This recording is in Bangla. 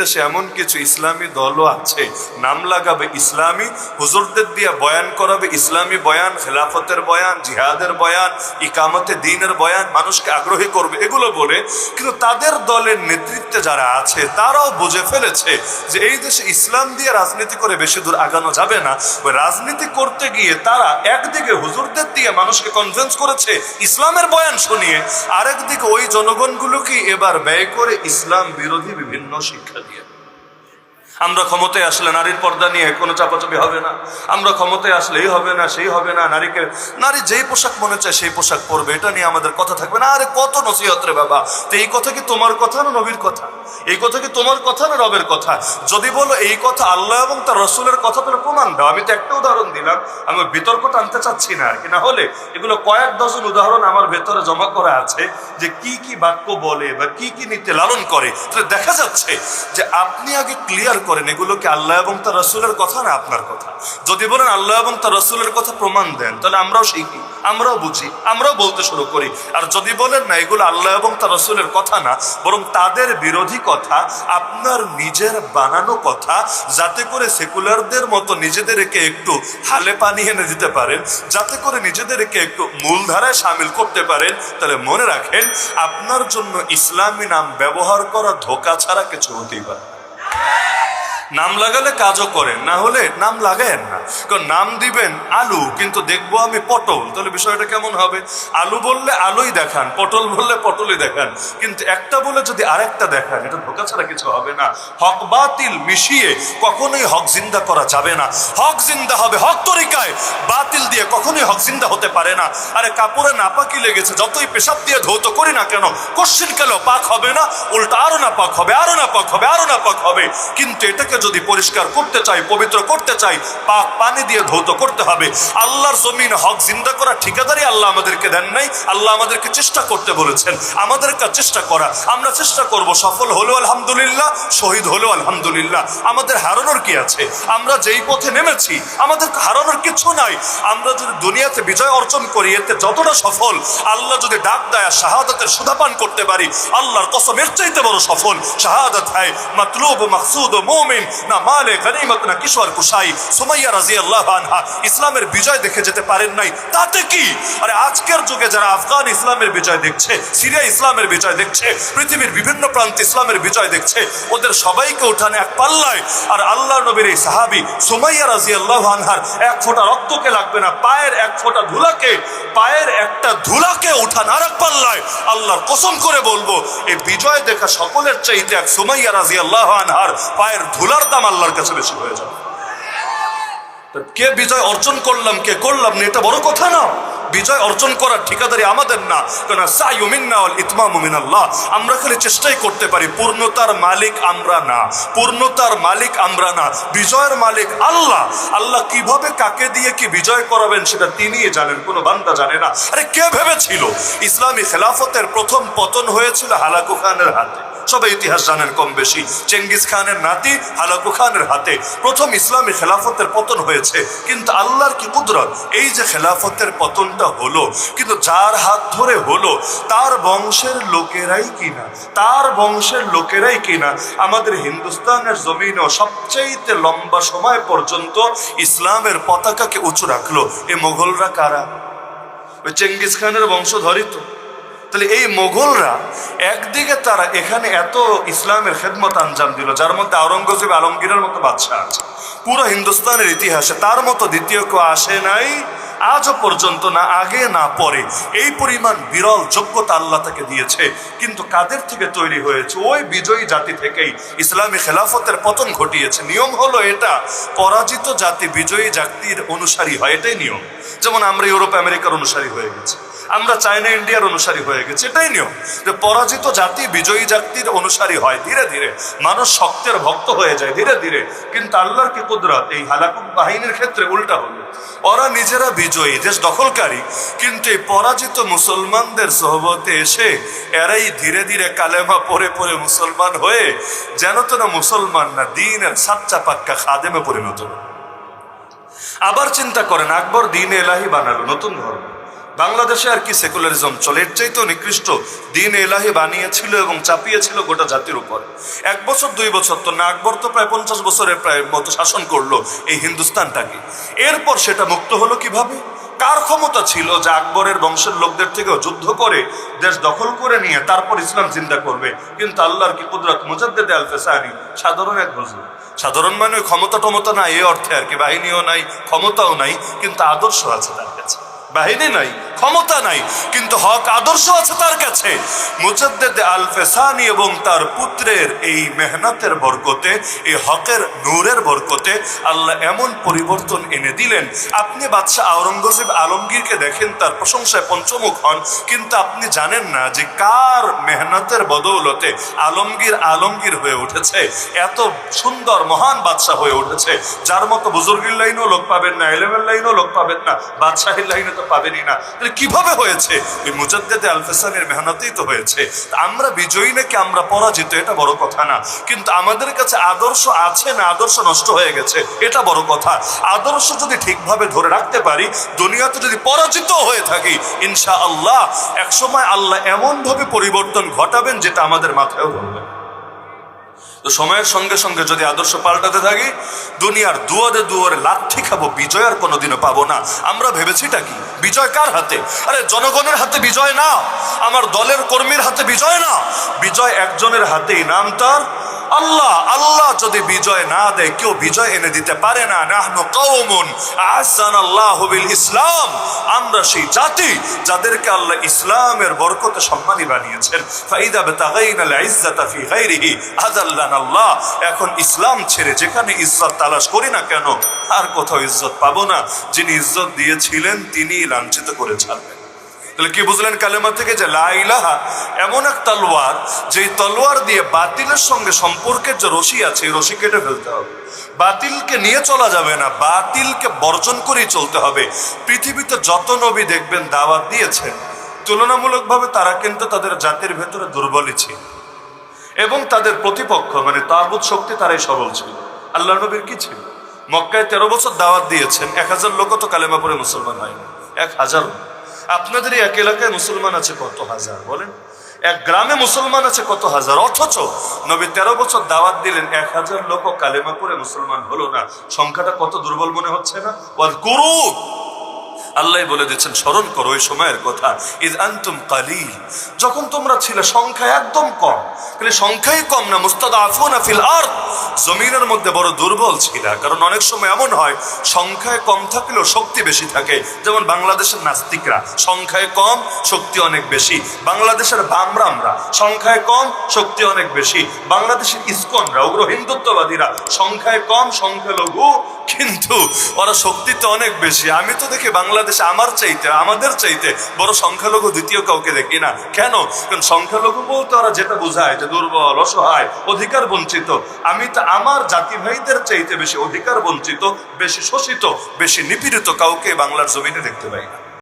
দেশে এমন কিছু ইসলামী দলও আছে, নাম লাগাবে ইসলামী, হুজুরদের দিয়ে বয়ান করাবে ইসলামী বয়ান, খেলাফতের বয়ান, জিহাদের বয়ান, ইকামতে দিনের বয়ান, মানুষকে আগ্রহী করবে, এগুলো বলে, কিন্তু তাদের দলের নেতৃত্বে যারা আছে, তারাও বুঝে ফেলেছে যে এই দেশে ইসলাম দিয়ে রাজনীতি করে বেশি দূর আগানো যাবে না। ওই রাজনীতি করতে গিয়ে তারা একদিকে হুজুরদের দিয়ে মানুষকে কনভিন্স করেছে ইসলামের বয়ান শুনিয়ে, আরেকদিকে ওই জনগণগুলোকে এবার ব্যয় করে ইসলাম বিরোধী বিভিন্ন শিক্ষা দিয়ে। আমরা ক্ষমতায় আসলে নারীর পর্দা নিয়ে কোনো চাপাচাপি হবে না। আমরা ক্ষমতায় আসলে এই হবে না, সেই হবে না। নারীকে নারী যেই পোশাক মনে চায় সেই পোশাক পরবে। এটা নিয়ে আমাদের কথা থাকবে না। আরে কত নসিহত রে বাবা। তো এই কথা কি তোমার কথা না নবীর কথা? এই কথা কি তোমার কথা না রবের কথা? যদি বলো এই কথা আল্লাহ এবং তার রসুলের কথা তাহলে প্রমাণ দাও। আমি তো একটা উদাহরণ দিলাম। আমি বিতর্ক টানতে চাচ্ছি না আর কি। না হলে এগুলো কয়েক ডজন উদাহরণ আমার ভেতরে জমা করা আছে যে কি কি বাক্য বলে বা কি কি নীতি লালন করে। তাহলে দেখা যাচ্ছে যে আপনি আগে ক্লিয়ার করেন এগুলো কি আল্লাহ এবং তার রসুলের কথা না আপনার কথা। যদি বলেন আল্লাহ এবং তার রসুলের কথা প্রমাণ দেন, তাহলে আমরাও শিখি আমরাও বুঝি, আমরাও বলতে শুরু করি আর যদি বলেন না, এগুলো আল্লাহ এবং তার রসুলের কথা না, বরং তাদের বিরোধী কথা, আপনার নিজের বানানো কথা, যাতে করে সেকুলারদের মতো নিজেদেরকে একটু হালে পানি এনে দিতে পারেন, যাতে করে নিজেদেরকে একটু মূলধারায় সামিল করতে পারেন, তাহলে মনে রাখেন, আপনার জন্য ইসলামী নাম ব্যবহার করা ধোকা ছাড়া কিছু হতেই পারে। নাম লাগালে কাজও করেন, না হলে নাম লাগায়েন না। কারণ নাম দিবেন আলু, কিন্তু দেখব আমি পটল, তাহলে বিষয়টা কেমন হবে? আলু বললে আলুই দেখান, পটল বললে পটলই দেখান। কিন্তু একটা বলে যদি আরেকটা দেখান, এটা ধোকা ছাড়া কিছু হবে না। হক বাতিল মিশিয়ে কখনোই হক জিন্দা করা যাবে না। হক জিন্দা হবে হক তরিকায় বাতিল দিয়ে কখনোই হক জিন্দা হতে পারে না। আরে কাপড়ে নাপাকি লেগেছে, যতই পেশাব দিয়ে ধৌত করি না কেন, কোশ্চিন কেন পাক হবে না? উল্টা আরও না পাক হবে, আরও না পাক হবে, আরও না পাক হবে। কিন্তু এটাকে যদি পরিষ্কার করতে চাই, পবিত্র করতে চাই, পাক পানি দিয়ে ধৌত করতে হবে। আল্লাহর জমিন হক জিন্দা করা ঠিকাদারি আল্লাহ আমাদেরকে দেন নাই, আল্লাহ আমাদেরকে চেষ্টা করতে বলেছেন। আমাদের কাজ চেষ্টা করা, আমরা চেষ্টা করব, সফল হলো আলহামদুলিল্লাহ, শহীদ হলো আলহামদুলিল্লাহ। আমাদের হারানোর কি আছে? আমরা যেই পথে নেমেছি, আমাদের হারানোর কিছু নাই। আমরা যদি দুনিয়াতে বিজয় অর্জন করি, এতে যতটা সফল, আল্লাহ যদি ডাক দেয় শাহাদাতের সুধাপান করতে পারি, আল্লাহর কসম এর চাইতে বড় সফল শাহাদাত হয়। মাতলুব, মাকসুদ, মুমিন, না মালে গনিমত, না কিশোর কুশাই, সুমাইয়া রাদিয়াল্লাহু আনহা। ইসলামের বিজয় দেখে যেতে পারেন নাই, তাতে কি? আরে আজকের যুগে যারা আফগান ইসলামের বিজয় দেখছে, সিরিয়া ইসলামের বিজয় দেখছে, পৃথিবীর বিভিন্ন প্রান্তে ইসলামের বিজয় দেখছে, ওদের সবাইকে উঠানে এক পাল্লায়। আর আল্লাহ নবীর এই সাহাবি সুমাইয়া রাদিয়াল্লাহু আনহার এক ফোঁটা রক্তকে লাগবে না, পায়ের এক ফোঁটা ধুলাকে, পায়ের একটা ধুলাকে উঠা না রাখ পাল্লায়। আল্লাহর কসম করে বলব এই বিজয় দেখা সকলের চাইতে এক সুমাইয়া আল্লাহ আনহার, পায়ের ধুলার দাম আল্লাহর কাছে বেশি হয়ে যাবে। কে বিজয় অর্জন করলাম, কে করলাম না, এটা বড় কথা না। বিজয় অর্জন করার ঠিকাদারি আমাদের না। কেন ইতমামিনাল্লাহ আমরা খালি চেষ্টাই করতে পারি, পূর্ণতার মালিক আমরা না। পূর্ণতার মালিক আমরা না। বিজয়ের মালিক আল্লাহ। আল্লাহ কীভাবে কাকে দিয়ে কি বিজয় করাবেন সেটা তিনিই জানেন, কোনো বান্দা জানে না। আরে কে ভেবেছিল? ইসলামী খেলাফতের প্রথম পতন হয়েছিল হালাকু খানের হাতে। সবাই ইতিহাস জানেন কম বেশি। চেঙ্গিস খানের নাতি হালাকু খানের হাতে প্রথম ইসলামী খেলাফতের পতন হয়েছে। কিন্তু আল্লাহর কি কুদরত? এই যে খেলাফতের পতনটা হলো, কিন্তু যার হাত ধরে হলো, তার বংশের লোকেরাই কিনা? তার বংশের লোকেরাই কিনা? আমাদের হিন্দুস্তানের জমিনও সবচাইতে লম্বা সময় পর্যন্ত ইসলামের পতাকাকে উঁচু রাখল। এ মোগলরা কারা? ওই চেঙ্গিস খানের বংশধরই তো। তাহলে এই মোগলরা একদিকে তারা এখানে এত ইসলামের খেদমত আঞ্জাম দিল, যার মধ্যে আওরঙ্গজেব আলমগীরের মতো বাদশাহ আছে। পুরো হিন্দুস্তানের ইতিহাসে তার মতো দ্বিতীয় কেউ আসে নাই, আজও পর্যন্ত না, আগে না, পরে। এই পরিমাণ বিরল যোগ্যতা আল্লাহ তাকে দিয়েছে, কিন্তু কাদের থেকে তৈরি হয়েছে? ওই বিজয়ী জাতি থেকেই ইসলামী খেলাফতের পতন ঘটিয়েছে। নিয়ম হলো এটা, পরাজিত জাতি বিজয়ী জাতির অনুসারী হয়, এটাই নিয়ম। যেমন আমরা ইউরোপ আমেরিকার অনুসারী হয়ে গেছি। আমরা চায়না, ইন্ডিয়ার অনুসারী হয়ে গেছি, এটাই নিয়ম। যে পরাজিত জাতি, বিজয়ী জাতির অনুসারী হয়, ধীরে ধীরে। মানুষ শক্তের ভক্ত হয়ে যায়, ধীরে ধীরে। কিন্তু আল্লাহর কি কুদরত? এই হালাকুক বাহিনীর ক্ষেত্রে উল্টা হলো। ওরা নিজেরা বিজয়ী, দেশ দখলকারী, কিন্তু এই পরাজিত মুসলমানদের সহবতে এসে এরাই ধীরে ধীরে কালেমা পরে পরে মুসলমান হয়ে যেন তো না মুসলমান না, দিনের সাচ্চা পাক্কা খাদেমে পরিণত আবার চিন্তা করেন, আকবর দিন এলাহি বানালো, নতুন ধর্ম। বাংলাদেশে আর কি সেকুলারিজম চলে, এর চাইতেও নিকৃষ্ট। দিন এলাহি বানিয়েছিল এবং চাপিয়েছিল গোটা জাতির উপর। এক বছর, দুই বছর তো না, আকবর তো প্রায় পঞ্চাশ বছরের প্রায় মতো শাসন করল এই হিন্দুস্তানটাকে। এরপর সেটা মুক্ত হলো কীভাবে? কার ক্ষমতা ছিল যে আকবরের বংশের লোকদের থেকেও যুদ্ধ করে, দেশ দখল করে নিয়ে তারপর ইসলাম চিন্তা করবে? কিন্তু আল্লাহর কি কুদরত? মুজাদ্দেদ আল ফেসানি, সাধারণ এক হুজুর। সাধারণ মানে ক্ষমতা টমতা নাই এ অর্থে আর কি, বাহিনীও নাই, ক্ষমতাও নাই, কিন্তু আদর্শ আছে তার কাছে। বাহিনী নাই ক্ষমতা নাই, কিন্তু হক আদর্শ আছে তার কাছে। মুজাদ্দেদ আল ফেসানি এবং তার পুত্রের এই মেহনতের বরকতে, এই হকের নূরের বরকতে আল্লাহ এমন পরিবর্তন এনে দিলেন। আপনি বাদশাহ আওরঙ্গজেব আলমগীরকে দেখেন, তার প্রশংসায় পঞ্চমুখ হন, কিন্তু আপনি জানেন না যে কার মেহনতের বদৌলতে আলমগীর আলমগীর হয়ে উঠেছে। এত সুন্দর, মহান বাদশাহ হয়ে উঠেছে। যার মতো বুজুর্গির লাইনও লোক পাবেন না, এলেমের লাইনও লোক পাবেন না, বাদশাহের লাইনে তো পাবেনই না। তাহলে কীভাবে হয়েছে? ওই মুজাদ্দেদে আলফেসানের মেহনতেই তো হয়েছে। আমরা বিজয়ী নাকি আমরা পরাজিত? এটা বড় কথা না। কিন্তু আমাদের কাছে আদর্শ আছে না? আদর্শ নষ্ট হয়ে গেছে। এটা বড় কথা। আদর্শ যদি ঠিকভাবে ধরে রাখতে পারি, দুনিয়াতে যদি পরাজিত হয়ে থাকি ইনশা আল্লাহ একসময় আল্লাহ এমন ভাবে পরিবর্তন ঘটাবেন যেটা আমাদের মাথায়ও ধরবে। তো সময়ের সঙ্গে সঙ্গে যদি আদর্শ পাল্টাতে থাকি, দুনিয়ার দুয়ারে দুয়ারে লাঠি খাব, বিজয় আর কোনোদিনও পাবো না। আমরা ভেবেছিটা কি? বিজয় কার হাতে? আরে জনগণের হাতে বিজয় না। আমার দলের কর্মীর হাতে বিজয় না। বিজয় একজনের হাতেই নাম তার আল্লাহ আল্লাহ যদি বিজয় না দেয়, কেউ বিজয় এনে দিতে পারে না। নাহনু কওমুন আহসান আল্লাহ ইসলাম। আমরা সেই জাতি যাদেরকে আল্লাহ ইসলামের বরকতে সম্মানী বানিয়েছেন। ফাইদা বেতাগাইনা আল ইজ্জাতা ফি আল্লাহ এখন ইসলাম ছেড়ে যেখানে ইজ্জত তালাশ করি না কেন, আর কোথাও ইজ্জত পাবো না। যিনি ইজ্জত দিয়েছিলেন, তিনিই লাঞ্ছিত করে ছাড়বেন। তাহলে কি বুঝলেন কালেমা থেকে যে লা ইলাহা এমন এক তলোয়ার যে তলোয়ার দিয়ে বাতিলের সঙ্গে সম্পর্কের যে রশি আছে, এই রশি কেটে ফেলতে হবে। বাতিলকে নিয়ে চলা যাবে না, বাতিলকে বর্জন করেই চলতে হবে। পৃথিবীতে যত নবী দেখবেন দাওয়াত দিয়েছেন, তুলনামূলকভাবে তারা কিন্তু তাদের জাতির ভেতরে দুর্বলই ছিল। এবং তাদের প্রতিপক্ষ মানে তাগুত শক্তি তারাই সবল ছিল। আল্লাহ নবীর কি ছিল? মক্কায় তেরো বছর দাওয়াত দিয়েছেন, এক হাজার লোক তো কালেমা পরে মুসলমান হয়নি। এক হাজার আপনাদের এক এলাকায় মুসলমান আছে কত হাজার, বলেন? এক গ্রামে মুসলমান আছে কত হাজার? অথচ নবী তেরো বছর দাওয়াত দিলেন, এক হাজার লোক কালেমা করে মুসলমান হলো না। সংখ্যাটা কত দুর্বল মনে হচ্ছে না? গুরু আল্লাহ বলে দিচ্ছেন, স্মরণ করো ওই সময়ের কথা। ইদ আন্তুম কালিল। যখন তোমরা ছিলে সংখ্যা একদম কম। তাহলে সংখ্যাই কম না মুস্তাদ আফুনা ফিল আর্থ জমিনের মধ্যে বড় দুর্বল ছিল। কারণ অনেক সময় এমন হয়, সংখ্যায় কম থাকলেও শক্তি বেশি থাকে। যেমন বাংলাদেশের নাস্তিকরা, সংখ্যায় কম, শক্তি অনেক বেশি। বাংলাদেশের বামরামরা, সংখ্যায় কম, শক্তি অনেক বেশি। বাংলাদেশের ইস্কনরা, উগ্র হিন্দুত্ববাদীরা, সংখ্যায় কম, সংখ্যালঘু, কিন্তু ওরা শক্তিতে অনেক বেশি। আমি তো দেখি বাংলাদেশে আমার চাইতে, আমাদের চাইতে বড় সংখ্যালঘু দ্বিতীয় কাউকে দেখি না। কেন? কারণ সংখ্যালঘু বলতে ওরা যেটা বোঝায় যে দুর্বল, অসহায়, অধিকার বঞ্চিত। আমি তো আমার জাতি ভাইদের চাইতে বেশি অধিকার বঞ্চিত, বেশি শোষিত, বেশি নিপীড়িত কাউকে বাংলার জমিনে দেখতে পাই না।